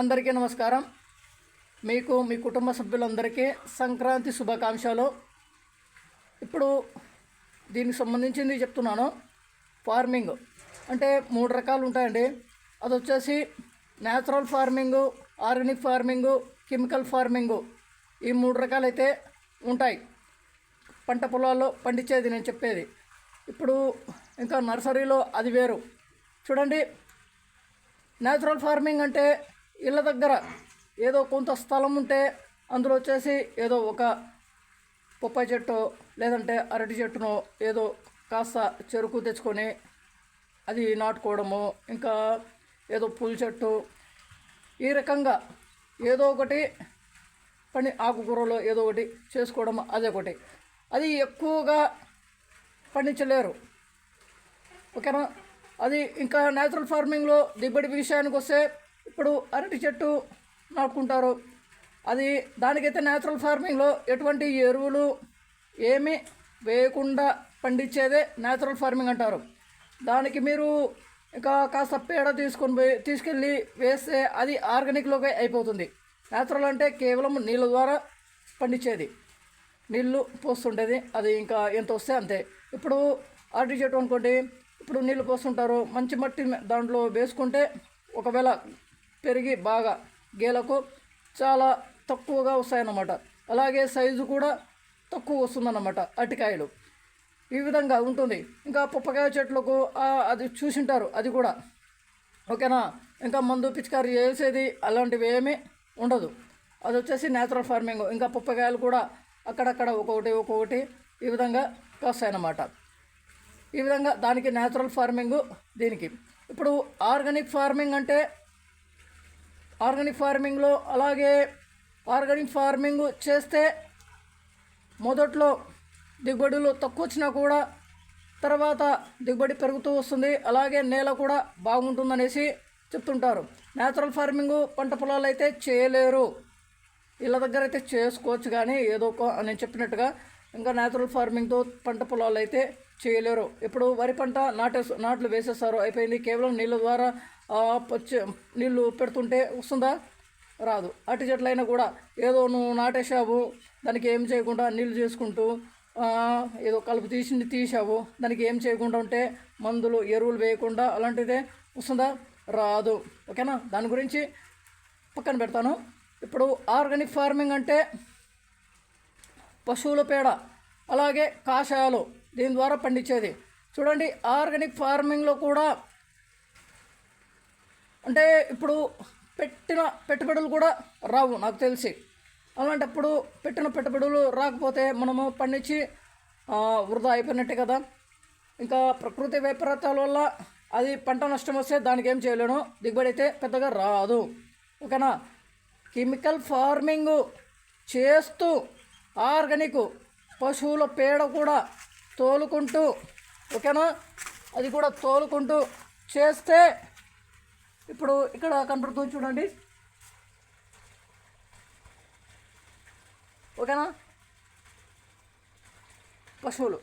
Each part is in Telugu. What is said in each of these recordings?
అందరికీ నమస్కారం. మీకు మీ కుటుంబ సభ్యులందరికీ సంక్రాంతి శుభాకాంక్షలు. ఇప్పుడు దీనికి సంబంధించింది చెప్తున్నాను. ఫార్మింగ్ అంటే మూడు రకాలు ఉంటాయండి. అది వచ్చేసి natural farming organic farming chemical farming ఈ మూడు రకాలైతే ఉంటాయి. పంట పొలాల్లో పండించేది నేను చెప్పేది. ఇప్పుడు ఇంకా నర్సరీలో అది వేరు. చూడండి న్యాచురల్ ఫార్మింగ్ అంటే ఇళ్ళ దగ్గర ఏదో కొంత స్థలం ఉంటే అందులో వచ్చేసి ఏదో ఒక బొప్పాయి చెట్టు లేదంటే అరటి చెట్టునో ఏదో కాస్త చెరుకు తెచ్చుకొని అది నాటుకోవడము ఇంకా ఏదో పూల చెట్టు. ఈ రకంగా ఏదో ఒకటి పని ఆకుకూరలో ఏదో ఒకటి చేసుకోవడం అదే ఒకటి. అది ఎక్కువగా పండించలేరు. ఓకేనా? అది ఇంకా న్యాచురల్ ఫార్మింగ్లో దిగుబడి విషయానికి వస్తే ఇప్పుడు అరటి చెట్టు నాటుకుంటారు. అది దానికైతే న్యాచురల్ ఫార్మింగ్లో ఎటువంటి ఎరువులు ఏమీ వేయకుండా పండించేదే న్యాచురల్ ఫార్మింగ్ అంటారు. దానికి మీరు ఇంకా కాస్త పేడ తీసుకొని పోయి తీసుకెళ్ళి వేస్తే అది ఆర్గానిక్లోకి అయిపోతుంది. న్యాచురల్ అంటే కేవలం నీళ్ళ ద్వారా పండించేది. నీళ్ళు పోస్తుండేది అది ఇంకా ఎంత వస్తే అంతే. ఇప్పుడు అరటి చెట్టు అనుకోండి ఇప్పుడు నీళ్ళు పోస్తుంటారు మంచి మట్టి దాంట్లో వేసుకుంటే ఒకవేళ పెరిగి బాగా గేలకు చాలా తక్కువగా వస్తాయన్నమాట. అలాగే సైజు కూడా తక్కువ వస్తుందన్నమాట అరటికాయలు. ఈ విధంగా ఉంటుంది. ఇంకా పప్పకాయ చెట్లకు అది చూసింటారు అది కూడా. ఓకేనా? ఇంకా మందు పిచికారి చేసేది అలాంటివి ఏమీ ఉండదు. అది వచ్చేసి న్యాచురల్ ఫార్మింగ్. ఇంకా పప్పకాయలు కూడా అక్కడక్కడ ఒక్కొక్కటి ఒక్కొక్కటి ఈ విధంగా కాస్తాయన్నమాట. ఈ విధంగా దానికి న్యాచురల్ ఫార్మింగ్ దీనికి. ఇప్పుడు ఆర్గానిక్ ఫార్మింగ్ అంటే ఆర్గానిక్ ఫార్మింగ్లో అలాగే ఆర్గానిక్ ఫార్మింగ్ చేస్తే మొదట్లో దిగుబడులు తక్కువ వచ్చినా కూడా తర్వాత దిగుబడి పెరుగుతూ వస్తుంది. అలాగే నేల కూడా బాగుంటుందనేసి చెప్తుంటారు. న్యాచురల్ ఫార్మింగ్ పంట పొలాలు అయితే చేయలేరు. ఇళ్ళ దగ్గర అయితే చేసుకోవచ్చు కానీ ఏదో ఒక నేను చెప్పినట్టుగా ఇంకా న్యాచురల్ ఫార్మింగ్తో పంట పొలాలు అయితే చేయలేరు. ఇప్పుడు వరి పంట నాటే నాట్లు వేసేస్తారు. అయిపోయింది. కేవలం నీళ్ళ ద్వారా పచ్చి నీళ్ళు పెడుతుంటే వస్తుందా? రాదు. అటు చెట్లైనా కూడా ఏదో నువ్వు నాటేసావు దానికి ఏం చేయకుండా నీళ్ళు చేసుకుంటూ ఏదో కలుపు తీసింది తీసావు దానికి ఏం చేయకుండా ఉంటే మందులు ఎరువులు వేయకుండా అలాంటిదే వస్తుందా? రాదు. ఓకేనా? దాని గురించి పక్కన పెడతాను. ఇప్పుడు ఆర్గానిక్ ఫార్మింగ్ అంటే పశువుల పేడ అలాగే కాషాయాలు దీని ద్వారా పండించేది. చూడండి ఆర్గానిక్ ఫార్మింగ్లో కూడా అంటే ఇప్పుడు పెట్టిన పెట్టుబడులు కూడా రావు నాకు తెలిసి. అలాంటప్పుడు పెట్టిన పెట్టుబడులు రాకపోతే మనము పండించి వృధా అయిపోయినట్టే కదా. ఇంకా ప్రకృతి వైపరీత్యాల వల్ల అది పంట నష్టం వస్తే దానికి ఏం చేయలేను. దిగుబడి అయితే పెద్దగా రాదు. ఓకేనా? కెమికల్ ఫార్మింగ్ చేస్తూ ఆర్గానిక్ పశువుల పేడ కూడా తోలుకుంటూ ఓకేనా? అది కూడా తోలుకుంటూ చేస్తే ఇప్పుడు ఇక్కడ కనపడుతుంది చూడండి. ఓకేనా? పశువులు.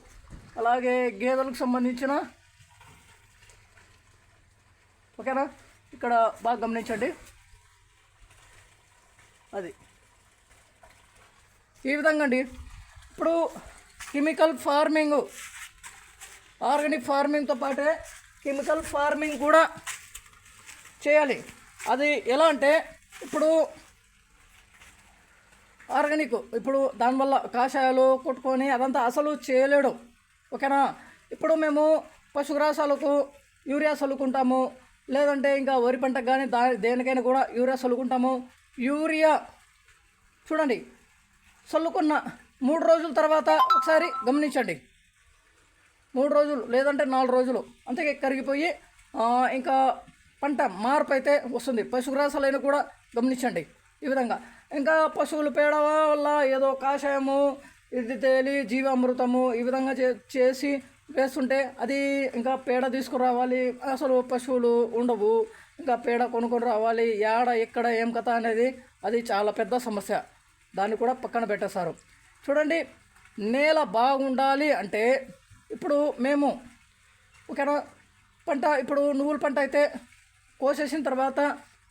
అలాగే గేదెలకు సంబంధించిన ఓకేనా? ఇక్కడ బాగా గమనించండి. అది. ఈ విధంగా అండి. ఇప్పుడు కెమికల్ ఫార్మింగ్ ఆర్గానిక్ ఫార్మింగ్తో పాటే కెమికల్ ఫార్మింగ్ కూడా చేయాలి. అది ఎలా అంటే ఇప్పుడు ఆర్గానిక్ ఇప్పుడు దానివల్ల కాషాయాలు కొట్టుకొని అదంతా అసలు చేయలేడు. ఓకేనా? ఇప్పుడు మేము పశుగ్రాసాలకు యూరియా చల్లుకుంటాము. లేదంటే ఇంకా వరి పంటకు కానీ దా దేనికైనా కూడా యూరియా చల్లుకుంటాము. యూరియా చూడండి చల్లుకున్న మూడు రోజుల తర్వాత ఒకసారి గమనించండి. మూడు రోజులు లేదంటే నాలుగు రోజులు అంతే కరిగిపోయి ఇంకా పంట మార్పు అయితే వస్తుంది. పశుగ్రాసాలైనా కూడా గమనించండి ఈ విధంగా. ఇంకా పశువుల పేడ వల్ల ఏదో కాషాయము ఇది తేలి జీవామృతము ఈ విధంగా చే చేసి వేస్తుంటే అది ఇంకా పేడ తీసుకురావాలి. అసలు పశువులు ఉండవు. ఇంకా పేడ కొనుక్కొని రావాలి. ఏడ ఎక్కడ ఏం కథ అనేది అది చాలా పెద్ద సమస్య. దాన్ని కూడా పక్కన పెట్టేశారు. చూడండి నేల బాగుండాలి అంటే ఇప్పుడు మేము ఓకేనా పంట ఇప్పుడు నువ్వుల పంట అయితే కోసేసిన తర్వాత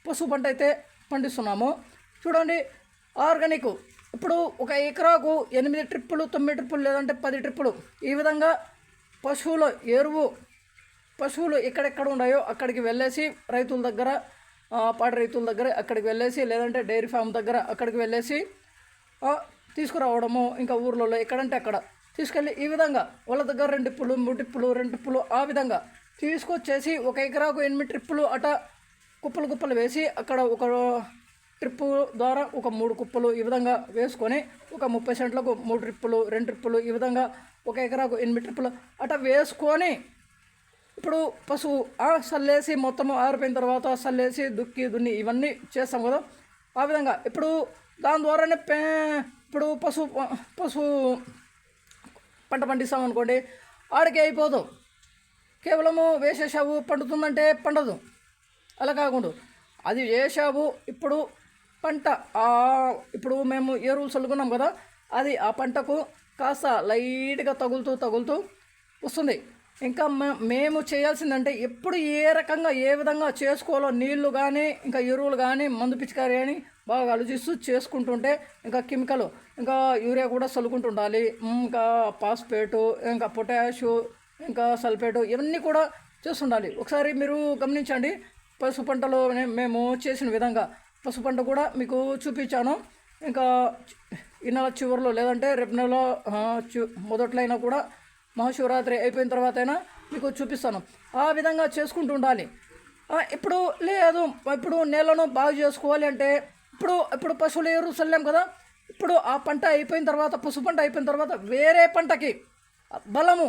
పసుపు పంట అయితే పండిస్తున్నాము. చూడండి ఆర్గానిక్. ఇప్పుడు ఒక ఎకరాకు ఎనిమిది ట్రిప్పులు తొమ్మిది ట్రిప్పులు లేదంటే పది ట్రిప్పులు. ఈ విధంగా పశువుల ఎరువు పశువులు ఎక్కడెక్కడ ఉన్నాయో అక్కడికి వెళ్ళేసి రైతుల దగ్గర పాడి రైతుల దగ్గర అక్కడికి వెళ్ళేసి లేదంటే డైరీ ఫామ్ దగ్గర అక్కడికి వెళ్ళేసి తీసుకురావడము ఇంకా ఊర్లలో ఎక్కడంటే అక్కడ. తీసుకెళ్ళి ఈ విధంగా వాళ్ళ దగ్గర రెండు టిప్పులు మూడు టిప్పులు రెండు టిప్పులు ఆ విధంగా తీసుకొచ్చేసి ఒక ఎకరాకు ఎనిమిది ట్రిప్పులు అట కుప్పలు కుప్పలు వేసి అక్కడ ఒక ట్రిప్పు ద్వారా ఒక మూడు కుప్పలు ఈ విధంగా వేసుకొని ఒక ముప్పై సెంట్లకు మూడు ట్రిప్పులు రెండు ట్రిప్పులు ఈ విధంగా ఒక ఎకరాకు ఎనిమిది ట్రిప్పులు అట వేసుకొని ఇప్పుడు పశువు చల్లేసి సల్లేసి మొత్తం ఆరిపోయిన తర్వాత సల్లేసి దుక్కి దున్ని ఇవన్నీ చేస్తాం కదా. ఆ విధంగా ఇప్పుడు దాని ద్వారానే పే ఇప్పుడు పశువు పశువు పంట పండిస్తాం అనుకోండి ఆడికి అయిపోదు. కేవలము వేసేసావు పండుతుందంటే పండదు. అలా కాకుండా అది వేసావు ఇప్పుడు పంట ఇప్పుడు మేము ఎరువులు చల్లుకున్నాం కదా అది ఆ పంటకు కాస్త లైట్గా తగులుతూ తగులుతూ వస్తుంది. ఇంకా మేము చేయాల్సిందంటే ఎప్పుడు ఏ రకంగా ఏ విధంగా చేసుకోవాలో నీళ్ళు కానీ ఇంకా ఎరువులు కానీ మందు పిచికారి కానీ బాగా ఆలోచిస్తూ చేసుకుంటుంటే ఇంకా కెమికల్ ఇంకా యూరియా కూడా చల్లుకుంటుండాలి ఇంకా పాస్పేటు ఇంకా పొటాషు ఇంకా సల్ఫేటు ఇవన్నీ కూడా చేస్తుండాలి. ఒకసారి మీరు గమనించండి. పసుపు పంటలో మేము చేసిన విధంగా పసుపు పంట కూడా మీకు చూపించాను. ఇంకా ఈ నెల చివరిలో లేదంటే రేపు నెల ఆ, మొదట్లో అయినా కూడా మహాశివరాత్రి అయిపోయిన తర్వాత అయినా మీకు చూపిస్తాను. ఆ విధంగా చేసుకుంటూ ఉండాలి. ఇప్పుడు లేదు. ఇప్పుడు నేలను బాగు చేసుకోవాలి అంటే ఇప్పుడు ఇప్పుడు పశువుల ఎరువు చల్లాం కదా. ఇప్పుడు ఆ పంట అయిపోయిన తర్వాత పసుపు పంట అయిపోయిన తర్వాత వేరే పంటకి బలము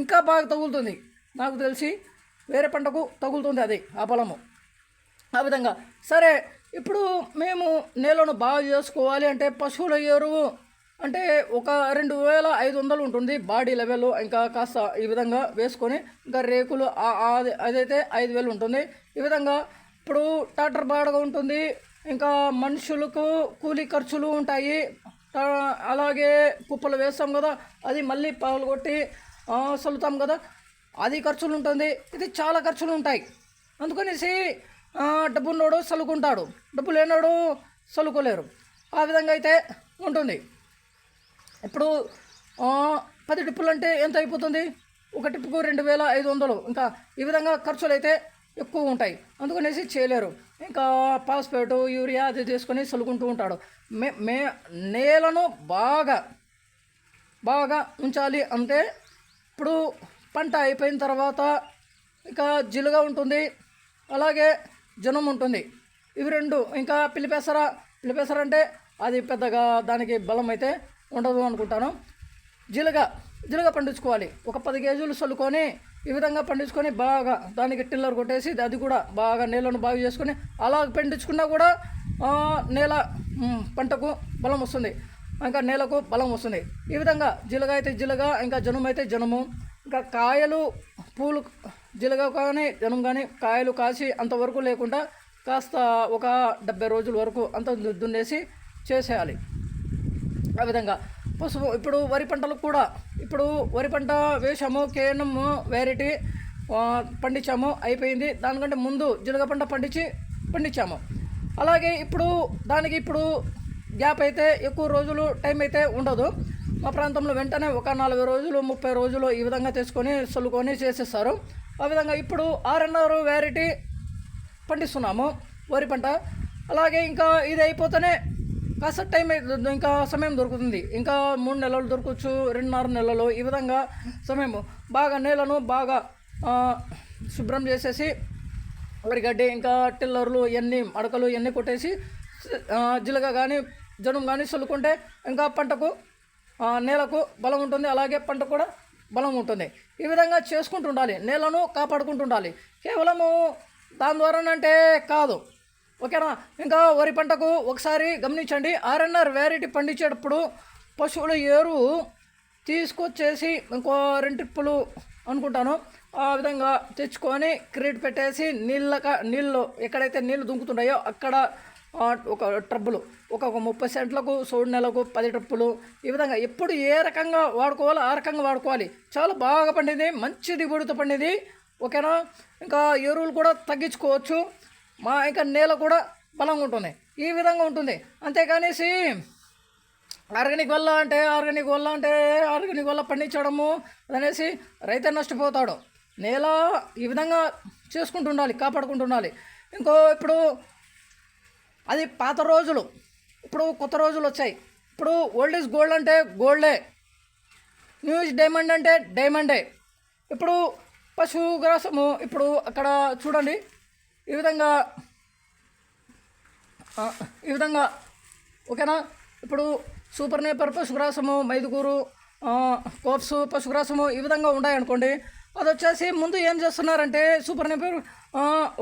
ఇంకా బాగా తగులుతుంది. నాకు తెలిసి వేరే పంటకు తగులుతుంది అది ఆ పొలము. ఆ విధంగా. సరే ఇప్పుడు మేము నేలను బాగా చేసుకోవాలి అంటే పశువుల ఎరువు అంటే ఒక రెండు వేల ఐదు వందలు ఉంటుంది బాడీ లెవెల్. ఇంకా కాస్త ఈ విధంగా వేసుకొని ఇంకా రేకులు అదైతే ఐదు వేలు ఉంటుంది. ఈ విధంగా ఇప్పుడు ట్రాక్టర్ బాడగా ఉంటుంది. ఇంకా మనుషులకు కూలీ ఖర్చులు ఉంటాయి. అలాగే కుప్పలు వేస్తాం కదా అది మళ్ళీ పగలగొట్టి కొట్టి చల్లుతాం కదా. అది ఖర్చులు ఉంటుంది ఇది చాలా ఖర్చులు ఉంటాయి అందుకనేసి డబ్బు డబ్బున్నోడు చల్లుకుంటాడు డబ్బు లేనోడు చల్లుకోలేరు ఆ విధంగా అయితే ఉంటుంది. ఇప్పుడు పది టిప్పులు అంటే ఎంత అయిపోతుంది? ఒక టిప్పుకు రెండు వేల ఐదు వందలు. ఇంకా ఈ విధంగా ఖర్చులు అయితే ఎక్కువ ఉంటాయి. అందుకనేసి చేయలేరు. ఇంకా పాస్పేటు యూరియా అది తీసుకొని చల్లుకుంటూ ఉంటాడు. మే మే నేలను బాగా బాగా ఉంచాలి అంటే ఇప్పుడు పంట అయిపోయిన తర్వాత ఇంకా జిలుగా ఉంటుంది. అలాగే జనం ఉంటుంది. ఇవి రెండు ఇంకా పిలిపేసర పిలిపేసర అంటే అది పెద్దగా దానికి బలం అయితే ఉండదు అనుకుంటాను. జిలుగ జిలుగ పండించుకోవాలి. ఒక పది కేజీలు చల్లుకొని ఈ విధంగా పండించుకొని బాగా దానికి టిల్లర్ కొట్టేసి అది కూడా బాగా నేలను బాగు చేసుకొని అలా పండించుకున్నా కూడా నేల పంటకు బలం వస్తుంది. ఇంకా నేలకు బలం వస్తుంది. ఈ విధంగా జిలగ అయితే జిలగ ఇంకా జనుము అయితే జనము. ఇంకా కాయలు పూలు జిలగ కానీ జనం కానీ కాయలు కాసి అంతవరకు లేకుండా కాస్త ఒక డెబ్బై రోజుల వరకు అంత దున్నేసి చేసేయాలి. ఆ విధంగా పసుపు ఇప్పుడు వరి పంటలు కూడా ఇప్పుడు వరి పంట వేసాము కేనము వెరైటీ పండించాము అయిపోయింది. దానికంటే ముందు జిలగ పంట పండించి పండించాము. అలాగే ఇప్పుడు దానికి ఇప్పుడు గ్యాప్ అయితే ఎక్కువ రోజులు టైం అయితే ఉండదు. మా ప్రాంతంలో వెంటనే ఒక నలభై రోజులు ముప్పై రోజులు ఈ విధంగా తీసుకొని చల్లుకొని చేసేస్తారు. ఆ విధంగా ఇప్పుడు ఆర్ఎన్ఆర్ వెరైటీ పండిస్తున్నాము వరి పంట. అలాగే ఇంకా ఇది అయిపోతేనే కాస్త టైం అయి- ఇంకా సమయం దొరుకుతుంది. ఇంకా మూడు నెలలు దొరకవచ్చు రెండున్నర నెలలు ఈ విధంగా సమయం బాగా నేలను బాగా శుభ్రం చేసేసి వరిగడ్డి ఇంకా టిల్లర్లు ఇవన్నీ మడకలు ఇవన్నీ కొట్టేసి ఆ, జిలగ కానీ జనం కానీ చల్లుకుంటే ఇంకా పంటకు నేలకు బలం ఉంటుంది. అలాగే పంట కూడా బలం ఉంటుంది. ఈ విధంగా చేసుకుంటూ ఉండాలి. నేలను కాపాడుకుంటూ ఉండాలి. కేవలము దాని ద్వారానంటే కాదు. ఓకేనా? ఇంకా వరి పంటకు ఒకసారి గమనించండి. ఆర్ఎన్ఆర్ వెరైటీ పండించేటప్పుడు పశువుల ఎరువు తీసుకొచ్చేసి ఇంకో రెండు ట్రిప్పులు అనుకుంటాను. ఆ విధంగా తెచ్చుకొని క్రీట్ పెట్టేసి నీళ్ళక నీళ్ళు ఎక్కడైతే నీళ్ళు దుంకుతున్నాయో అక్కడ ఒక ట్రబ్బులు ఒక ముప్పై సెంట్లకు సోడు నెలకు పది ట్రిప్పులు ఈ విధంగా ఎప్పుడు ఏ రకంగా వాడుకోవాలో ఆ రకంగా వాడుకోవాలి. చాలా బాగా పండింది మంచి దిగుబడితో పండింది. ఓకేనా? ఇంకా ఎరువులు కూడా తగ్గించుకోవచ్చు. మా ఇంకా నేల కూడా బలంగా ఉంటుంది. ఈ విధంగా ఉంటుంది. అంతేకానేసి ఆర్గానిక్ వల్ల అంటే ఆర్గానిక్ వల్ల అంటే ఆర్గానిక్ వల్ల పండించడము. అనేసి రైతు నష్టపోతాడు. నేల ఈ విధంగా చేసుకుంటుండాలి కాపాడుకుంటుండాలి. కాపాడుకుంటూ ఉండాలి ఇంకో ఇప్పుడు అది పాత రోజులు. ఇప్పుడు కొత్త రోజులు వచ్చాయి. ఇప్పుడు ఓల్డ్ ఈజ్ గోల్డ్ అంటే గోల్డే న్యూ ఇస్ డైమండ్ అంటే డైమండే ఇప్పుడు పశుగ్రాసము ఇప్పుడు అక్కడ చూడండి. ఈ విధంగా ఈ విధంగా. ఓకేనా? ఇప్పుడు సూపర్ నేపర్ పశుగ్రాసము మైదుగూరు కోప్స్ పశుగ్రాసము ఈ విధంగా ఉన్నాయనుకోండి అది వచ్చేసి ముందు ఏం చేస్తున్నారంటే సూపర్ నేపర్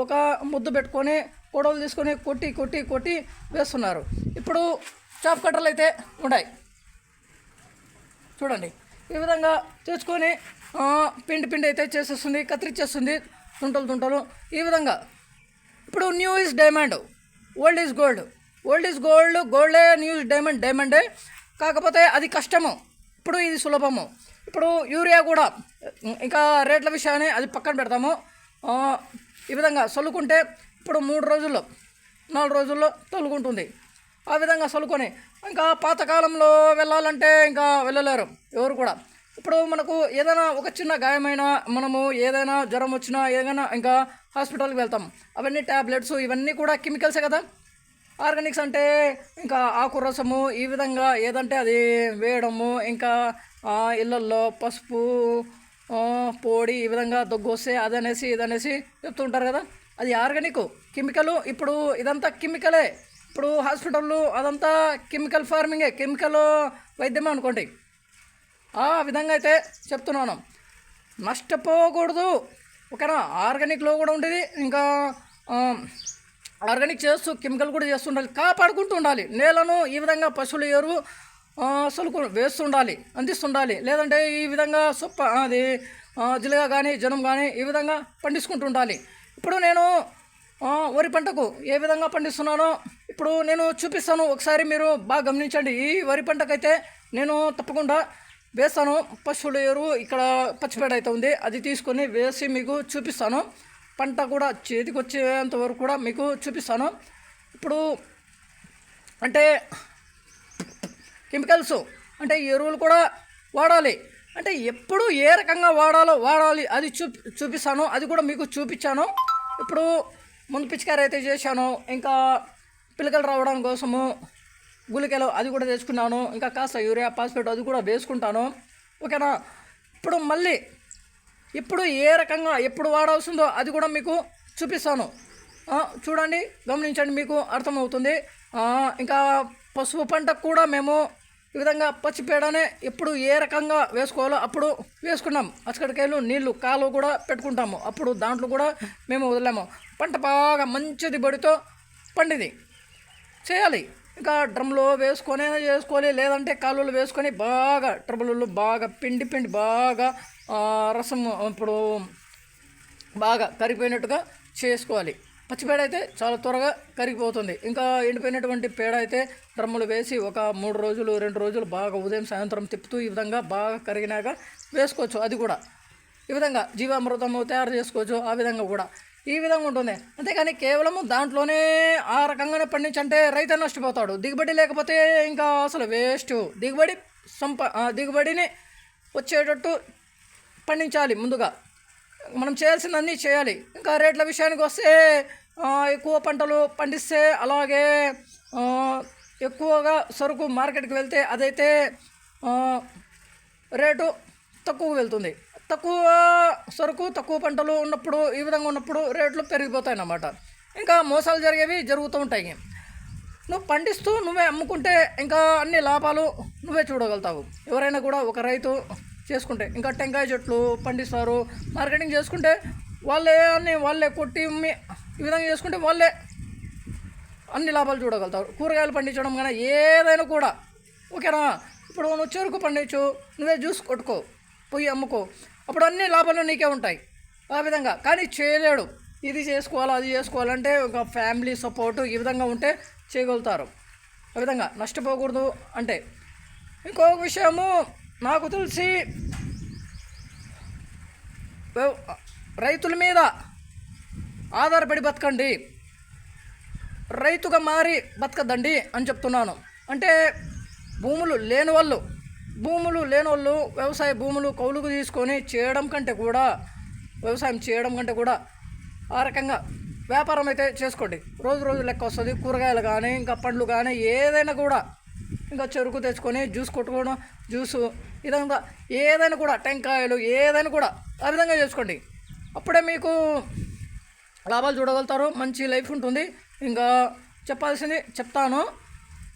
ఒక ముద్దు పెట్టుకొని కొడవలు తీసుకొని కొట్టి కొట్టి కొట్టి వేస్తున్నారు. ఇప్పుడు చాప్ కట్టర్లు అయితే ఉన్నాయి చూడండి. ఈ విధంగా తెచ్చుకొని పిండి పిండి అయితే చేసేస్తుంది కత్తిరించేస్తుంది తుంటలు తుంటలు. ఈ విధంగా. ఇప్పుడు new is diamond old is gold old is gold గోల్డే new is diamond డైమండే కాకపోతే అది కష్టము. ఇప్పుడు ఇది సులభము. ఇప్పుడు యూరియా కూడా ఇంకా రేట్ల విషయాన్ని అది పక్కన పెడతాము. ఈ విధంగా చల్లుకుంటే ఇప్పుడు మూడు రోజుల్లో నాలుగు రోజుల్లో తొలుగుంటుంది. ఆ విధంగా చల్లుకొని ఇంకా పాతకాలంలో వెళ్ళాలంటే ఇంకా వెళ్ళలేరు ఎవరు కూడా. ఇప్పుడు మనకు ఏదైనా ఒక చిన్న గాయమైన మనము ఏదైనా జ్వరం వచ్చినా ఏదైనా ఇంకా హాస్పిటల్కి వెళ్తాం. అవన్నీ ట్యాబ్లెట్స్ ఇవన్నీ కూడా కెమికల్సే కదా. ఆర్గానిక్స్ అంటే ఇంకా ఆకు రసము ఈ విధంగా ఏదంటే అది వేయడము ఇంకా ఇళ్ళల్లో పసుపు పొడి ఈ విధంగా దగ్గు వస్తే అదనేసి ఇదనేసి చెప్తుంటారు కదా. అది ఆర్గానిక్. కెమికల్ ఇప్పుడు ఇదంతా కెమికలే. ఇప్పుడు హాస్పిటల్లో అదంతా కెమికల్ ఫార్మింగే కెమికల్ వైద్యమే అనుకోండి. ఆ విధంగా అయితే చెప్తున్నాను. నష్టపోకూడదు. ఓకేనా? ఆర్గానిక్లో కూడా ఉండేది. ఇంకా ఆర్గానిక్ చేస్తూ కెమికల్ కూడా చేస్తుండాలి. కాపాడుకుంటూ ఉండాలి. నేలను ఈ విధంగా పశువుల ఎరువు అసలు సలుకు వేస్తుండాలి అందిస్తుండాలి. లేదంటే ఈ విధంగా సొప్ప అది జిలగా కానీ జనం కానీ ఈ విధంగా పండించుకుంటూ ఉండాలి. ఇప్పుడు నేను వరి పంటకు ఏ విధంగా పండిస్తున్నానో ఇప్పుడు నేను చూపిస్తాను. ఒకసారి మీరు బాగా గమనించండి. ఈ వరి పంటకైతే నేను తప్పకుండా వేస్తాను. పశువుల ఎరువు ఇక్కడ పచ్చిపేడ అయితే ఉంది. అది తీసుకొని వేసి మీకు చూపిస్తాను. పంట కూడా చేతికి వచ్చేంత వరకు కూడా మీకు చూపిస్తాను. ఇప్పుడు అంటే కెమికల్స్ అంటే ఎరువులు కూడా వాడాలి. అంటే ఎప్పుడు ఏ రకంగా వాడాలో వాడాలి. అది చూపి చూపిస్తాను. అది కూడా మీకు చూపించాను. ఇప్పుడు ముందు పిచికారి అయితే చేశాను. ఇంకా పిల్లకలు రావడం కోసము గుళికలు అది కూడా తెచ్చుకున్నాను. ఇంకా కాస్త యూరియా పాస్పేట్ అది కూడా వేసుకుంటాను. ఓకేనా? ఇప్పుడు మళ్ళీ ఇప్పుడు ఏ రకంగా ఎప్పుడు వాడాల్సిందో అది కూడా మీకు చూపిస్తాను. చూడండి గమనించండి మీకు అర్థమవుతుంది. ఇంకా పసుపు పంటకు కూడా మేము ఈ విధంగా పచ్చిపేడనే ఎప్పుడు ఏ రకంగా వేసుకోవాలో అప్పుడు వేసుకున్నాం. అచ్చకడికాయలు నీళ్ళు కాలువ కూడా పెట్టుకుంటాము. అప్పుడు దాంట్లో కూడా మేము వదిలాము. పంట బాగా మంచి దిగుబడితో పండింది. చేయాలి. ఇంకా డ్రమ్లో వేసుకొని చేసుకోవాలి లేదంటే కాలువలు వేసుకొని బాగా ట్రబుల్లో బాగా పిండి పిండి బాగా రసం ఇప్పుడు బాగా కరిగిపోయినట్టుగా చేసుకోవాలి. పచ్చి పేడ అయితే చాలా త్వరగా కరిగిపోతుంది. ఇంకా ఎండిపోయినటువంటి పేడ అయితే డ్రమ్ములు వేసి ఒక మూడు రోజులు రెండు రోజులు బాగా ఉదయం సాయంత్రం తిప్పుతూ ఈ విధంగా బాగా కరిగినాక వేసుకోవచ్చు. అది కూడా. ఈ విధంగా జీవామృతము తయారు చేసుకోవచ్చు. ఆ విధంగా కూడా. ఈ విధంగా ఉంటుంది. అంతేకాని కేవలము దాంట్లోనే ఆ రకంగానే పండించంటే రైతు నష్టపోతాడు. దిగుబడి లేకపోతే ఇంకా అసలు వేస్ట్. దిగుబడి సంప దిగుబడిని వచ్చేటట్టు పండించాలి ముందుగా. మనం చేయాల్సిందన్నీ చేయాలి. ఇంకా రేట్ల విషయానికి వస్తే ఎక్కువ పంటలు పండిస్తే అలాగే ఎక్కువగా సరుకు మార్కెట్కి వెళ్తే అదైతే రేటు తక్కువ వెళ్తుంది. తక్కువ సరుకు తక్కువ పంటలు ఉన్నప్పుడు ఈ విధంగా ఉన్నప్పుడు రేట్లు పెరిగిపోతాయి అన్నమాట ఇంకా మోసాలు జరిగేవి జరుగుతూ ఉంటాయి. నువ్వు పండిస్తూ నువ్వే అమ్ముకుంటే ఇంకా అన్ని లాభాలు నువ్వే చూడగలుగుతావు. ఎవరైనా కూడా ఒక రైతు చేసుకుంటే ఇంకా టెంకాయ చెట్లు పండిస్తారు. మార్కెటింగ్ చేసుకుంటే వాళ్ళే అన్ని వాళ్ళే కొట్టి ఈ విధంగా చేసుకుంటే వాళ్ళే అన్ని లాభాలు చూడగలుగుతారు. కూరగాయలు పండించడం కానీ ఏదైనా కూడా ఓకేనా? ఇప్పుడు నువ్వు చెరుకు పండించు నువ్వే జ్యూస్ కొట్టుకో పొయ్యి అమ్ముకో అప్పుడు అన్ని లాభాలు నీకే ఉంటాయి. ఆ విధంగా. కానీ చేయలేడు. ఇది చేసుకోవాలి అది చేసుకోవాలంటే ఒక ఫ్యామిలీ సపోర్టు ఈ విధంగా ఉంటే చేయగలుగుతారు. ఆ విధంగా. నష్టపోకూడదు అంటే. ఇంకొక విషయము నాకు తెలిసి రైతుల మీద ఆధారపడి బతకండి. రైతుగా మారి బతకద్దండి అని చెప్తున్నాను. అంటే భూములు లేని వాళ్ళు భూములు లేని వాళ్ళు వ్యవసాయ భూములు కౌలుకు తీసుకొని చేయడం కంటే కూడా వ్యవసాయం చేయడం కంటే కూడా ఆ రకంగా వ్యాపారం అయితే చేసుకోండి. రోజు రోజు లెక్క వస్తుంది. కూరగాయలు కానీ ఇంకా పండ్లు కానీ ఏదైనా కూడా ఇంకా చెరుకు తెచ్చుకొని జ్యూస్ కొట్టుకోవడం జ్యూసు ఇదంతా ఏదైనా కూడా టెంకాయలు ఏదైనా కూడా ఆ విధంగా చేసుకోండి. అప్పుడే మీకు లాభాలు చూడగలుగుతారు మంచి లైఫ్ ఉంటుంది. ఇంకా చెప్పాల్సింది చెప్తాను.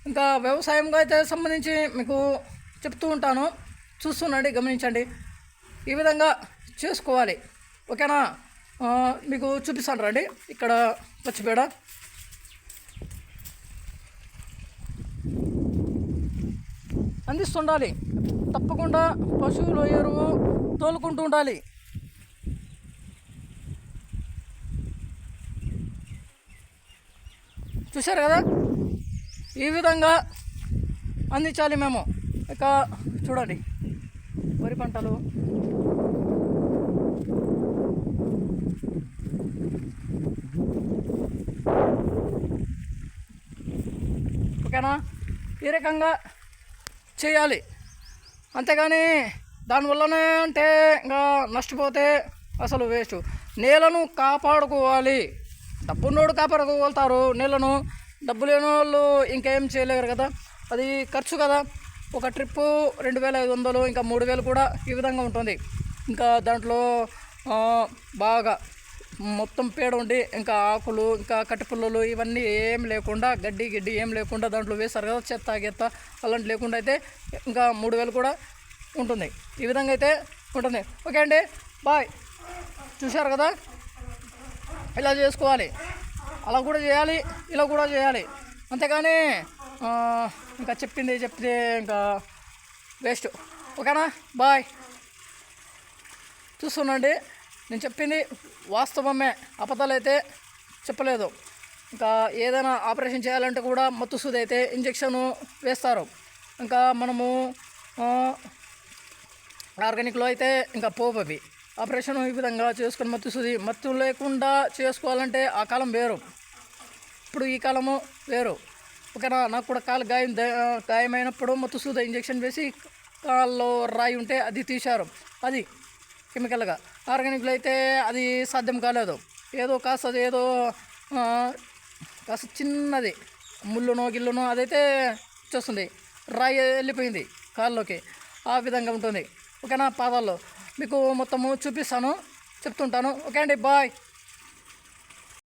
ఇంకా వ్యవసాయంగా అయితే సంబంధించి మీకు చెప్తూ ఉంటాను. చూస్తుండండి గమనించండి. ఈ విధంగా చేసుకోవాలి. ఓకేనా? మీకు చూపిస్తాను రండి. ఇక్కడ పచ్చిపేడ. అందిస్తుండాలి. తప్పకుండా పశువుల ఎరువు తోలుకుంటూ ఉండాలి. చూశారు కదా? ఈ విధంగా అందించాలి మేము. ఇక చూడండి. వరి పంటలు. ఓకేనా? ఈ రకంగా చేయాలి. అంతేగాని దానివల్లనే అంటే ఇంకా నష్టపోతే అసలు వేస్ట్. నేలను కాపాడుకోవాలి. డబ్బున్నోడు కాపాడుకోగలుగుతారు నీళ్ళను డబ్బు లేని వాళ్ళు ఇంకేం చేయలేరు కదా. అది ఖర్చు కదా. ఒక ట్రిప్పు రెండు వేల ఐదు వందలు ఇంకా మూడు వేలు కూడా ఈ విధంగా ఉంటుంది. ఇంకా దాంట్లో బాగా మొత్తం పేడ ఉండి ఇంకా ఆకులు ఇంకా కట్టిపుల్లలు ఇవన్నీ ఏం లేకుండా గడ్డి గిడ్డి ఏం లేకుండా దాంట్లో వేస్తారు కదా చెత్త గెత్త అలాంటి లేకుండా అయితే ఇంకా మూడు వేలు కూడా ఉంటుంది. ఈ విధంగా అయితే ఉంటుంది. ఓకే అండి బాయ్. చూశారు కదా? ఇలా చేసుకోవాలి. అలా కూడా చేయాలి ఇలా కూడా చేయాలి. అంతేగాని ఇంకా చెప్పింది చెప్తే ఇంకా వేస్ట్. ఓకేనా? బాయ్. చూస్తుండండి. నేను చెప్పింది వాస్తవమే. అబద్ధాలు చెప్పలేదు. ఇంకా ఏదైనా ఆపరేషన్ చేయాలంటే కూడా మత్తు సూది అయితే ఇంజక్షన్ వేస్తారు. ఇంకా మనము ఆర్గానిక్లో అయితే ఇంకా పోవు అవి. ఆపరేషన్ ఈ విధంగా చేసుకొని మత్తు సూది మత్తు లేకుండా చేసుకోవాలంటే ఆ కాలం వేరు. ఇప్పుడు ఈ కాలము వేరు. ఓకేనా? నాకు కూడా కాలు గాయం గాయమైనప్పుడు మత్తు సూద ఇంజెక్షన్ వేసి కాల్లో రాయి ఉంటే అది తీశారు. అది కెమికల్గా. ఆర్గానిక్లో అయితే అది సాధ్యం కాలేదు. ఏదో కాస్త అది ఏదో కాస్త చిన్నది. ముళ్ళునో గిల్లునో అదైతే వచ్చేస్తుంది. రాయి వెళ్ళిపోయింది కాల్లోకి. ఆ విధంగా ఉంటుంది. ఓకేనా? పాదాల్లో. మీకు మొత్తము చూపిస్తాను చెప్తుంటాను. ఓకే అండి బాయ్.